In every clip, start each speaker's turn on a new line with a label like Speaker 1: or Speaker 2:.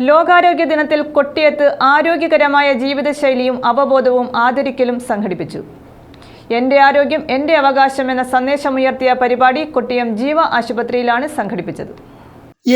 Speaker 1: ലോകാരോഗ്യ ദിനത്തിൽ കൊട്ടിയത്ത് ആരോഗ്യകരമായ ജീവിതശൈലിയും അവബോധവും ആദരിക്കലും സംഘടിപ്പിച്ചു. എന്റെ ആരോഗ്യം എന്റെ അവകാശം എന്ന സന്ദേശമുയർത്തിയ പരിപാടി കൊട്ടിയം ജീവ ആശുപത്രിയിലാണ് സംഘടിപ്പിച്ചത്.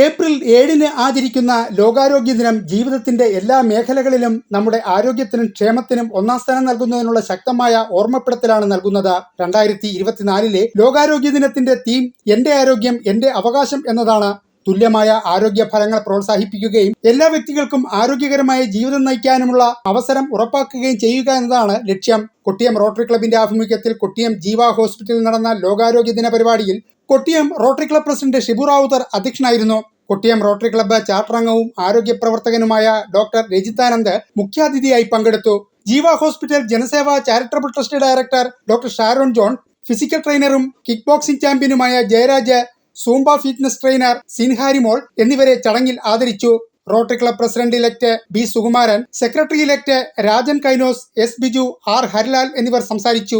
Speaker 2: ഏപ്രിൽ ഏഴിന് ആചരിക്കുന്ന ലോകാരോഗ്യ ദിനം ജീവിതത്തിന്റെ എല്ലാ മേഖലകളിലും നമ്മുടെ ആരോഗ്യത്തിനും ക്ഷേമത്തിനും ഒന്നാം സ്ഥാനം നൽകുന്നതിനുള്ള ശക്തമായ ഓർമ്മപ്പെടുത്തലാണ് നൽകുന്നത്. രണ്ടായിരത്തി ഇരുപത്തിനാലിലെ ലോകാരോഗ്യ ദിനത്തിന്റെ തീം എന്റെ ആരോഗ്യം എന്റെ അവകാശം എന്നതാണ്. തുല്യമായ ആരോഗ്യ ഫലങ്ങൾ പ്രോത്സാഹിപ്പിക്കുകയും എല്ലാ വ്യക്തികൾക്കും ആരോഗ്യകരമായ ജീവിതം നയിക്കാനുമുള്ള അവസരം ഉറപ്പാക്കുകയും ചെയ്യുക എന്നതാണ് ലക്ഷ്യം. കൊട്ടിയം റോട്ടറി ക്ലബിന്റെ ആഭിമുഖ്യത്തിൽ കൊട്ടിയം ജീവ ഹോസ്പിറ്റലിൽ നടന്ന ലോകാരോഗ്യ ദിന പരിപാടിയിൽ Kottiyam rotary club president Shibu Ravuthar അധ്യക്ഷനായിരുന്നു. കൊട്ടിയം റോട്ടറി ക്ലബ്ബ് ചാർട്ടർ അംഗവും ആരോഗ്യ പ്രവർത്തകനുമായ ഡോക്ടർ രജിതാനന്ദ് മുഖ്യാതിഥിയായി പങ്കെടുത്തു. Jeeva hospital Janaseva charitable trust director doctor Sharon John physical ട്രെയിനറും kick boxing ചാമ്പ്യനുമായ Jayaraj zumba fitness trainer Sinharimol എന്നിവരെ ചടങ്ങിൽ ആദരിച്ചു. Rotary club president elect B Sukumaran secretary elect Rajan Kainos S Biju R Harilal എന്നിവർ സംസാരിച്ചു.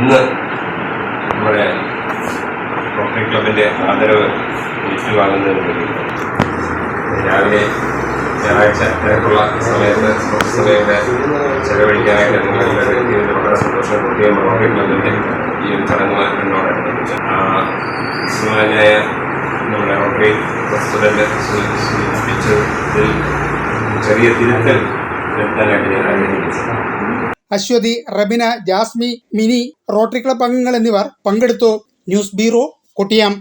Speaker 3: ഇന്ന് നമ്മുടെ rotary ആദരവ് ഏറ്റുവാങ്ങുന്നതിന് രാവിലെ ഞായറാഴ്ച തിരക്കുള്ള സമയത്ത് സമയമൊക്കെ ചെലവഴിക്കാനായിട്ട് നിങ്ങളെല്ലാവരും എത്തിയതിൽ വളരെ സന്തോഷം. കുട്ടിയും റോട്ടറി ക്ലബിന്റെ ഈ ഒരു ചടങ്ങ് ആ ബഹുമാനായ
Speaker 2: അശ്വതി റബിന ജാസ്മി മിനി റോട്ടറി ക്ലബ് അംഗങ്ങൾ എന്നിവർ പങ്കെടുത്തു. News bureau Kottiyam.